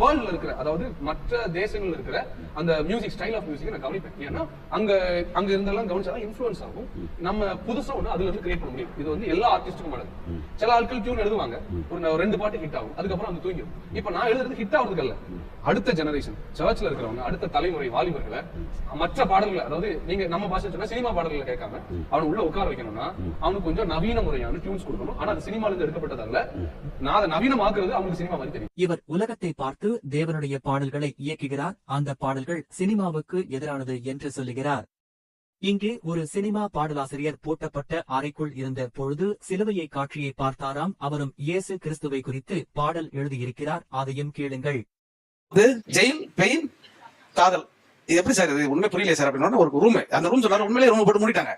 வேர்ல்ட்ல இருக்கிற அதாவது மற்ற தேசங்கள்ல இருக்கிற அந்த மியூசிக் ஸ்டைல் ஆஃப் மியூசிக் நான் கவனிப்பேன். ஏன்னா அங்க அங்க இருந்தெல்லாம் கவனிச்சாதான் இன்ஃபுளுன்ஸ் ஆகும். நம்ம புதுசா ஒண்ணு அதுல இருந்து கிரியேட் பண்ண முடியும். இது வந்து எல்லா ஆர்டிஸ்டுக்கும் ஆனது சில ஆட்கள் டியூன் எழுதுவாங்க. ஒரு ரெண்டு பாட்டு ஹிட் ஆகும். அதுக்கப்புறம் அது தூங்கிடும். இப்ப நான் எழுதுறது ஹிட் ஆகுறதுக்கு இல்ல அடுத்த ஜெனரேஷன் சர்ச்ல இருக்கிறவங்க அடுத்த தலைமுறை வாலிபர்களை மற்ற பாடல்களை அதாவது நீங்க நம்ம பாஷை சொன்னா சினிமா பாடல்களை கேட்காம அவனை உள்ள உட்கார வைக்கணும்னா அவனுக்கு கொஞ்சம் நவீன முறையான டியூன்ஸ் கொடுக்கணும். ஆனா அது சினிமால இருந்து எடுக்கப்பட்டதல்ல. நான் அதை நவீனமாக்குறது அவனுக்கு சினிமா மாதிரி தெரியும். இவர் உலகத்தை பார்த்து தேவனுடைய பாடல்களை இயக்குகிறார். அந்த பாடல்கள் சினிமாவுக்கு எதிரானது என்று சொல்லுகிறார். இங்கே ஒரு சினிமா பாடலாசிரியர் பூட்டப்பட்ட அறைக்குள் இருந்த பொழுது சிலுவையை காட்சியை பார்த்தாராம். அவரும் இயேசு கிறிஸ்துவை குறித்து பாடல் எழுதியிருக்கிறார். அதையும் கேளுங்கள். ஜெயில் பெயின் காதல். இது எப்படி சார் இது? உண்மை புரியல சார் அப்படின்னு ஒரு ரூம். அந்த ரூம் சொன்னாரு. உண்மையிலேயே ரூம் போட்டு மூடிட்டாங்க.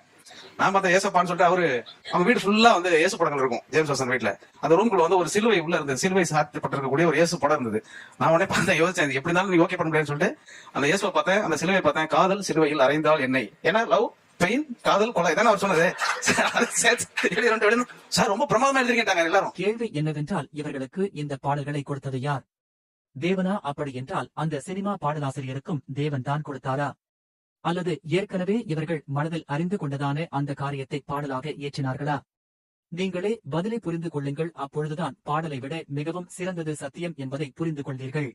நான் பார்த்தா ஏசப்பான்னு சொல்லிட்டு அவரு அவங்க வீடு ஃபுல்லா வந்து ஏசு படங்கள் இருக்கும் ஜேம்ஸ் வாசன் வீட்டுல அந்த ரூம்குள்ள வந்து ஒரு சிலுவை உள்ள இருந்தது சிலுவை சாத்தப்பட்டிருக்கக்கூடிய ஒரு இயேசு படம் இருந்தது. நான் உடனே பார்த்தேன் யோசிச்சேன் எப்படி இருந்தாலும் நீ ஓகே பண்ண முடியாதுன்னு சொல்லிட்டு அந்த இயேசுவை பார்த்தேன் அந்த சிலுவை பார்த்தேன் காதல் சிலுவையில் அறைந்தால் என்னை. ஏன்னா லவ் பெயின் காதல் கொலை தானே அவர் சொன்னது. சார் ரொம்ப பிரமாதமா எழுதிருக்கேன் எல்லாரும். கேள்வி என்னவென்றால் இவர்களுக்கு இந்த பாடல்களை கொடுத்தது யார்? தேவனா? அப்படி என்றால் அந்த சினிமா பாடலாசிரியருக்கும் தேவன் தான் கொடுத்தாரா? அல்லது ஏற்கனவே இவர்கள் மனதில் அறிந்து கொண்டதான அந்த காரியத்தை பாடலாக இயற்றினார்களா? நீங்களே பதிலை புரிந்து கொள்ளுங்கள். அப்பொழுதுதான் பாடலை விட மிகவும் சிறந்தது சத்தியம் என்பதை புரிந்து கொள்வீர்கள்.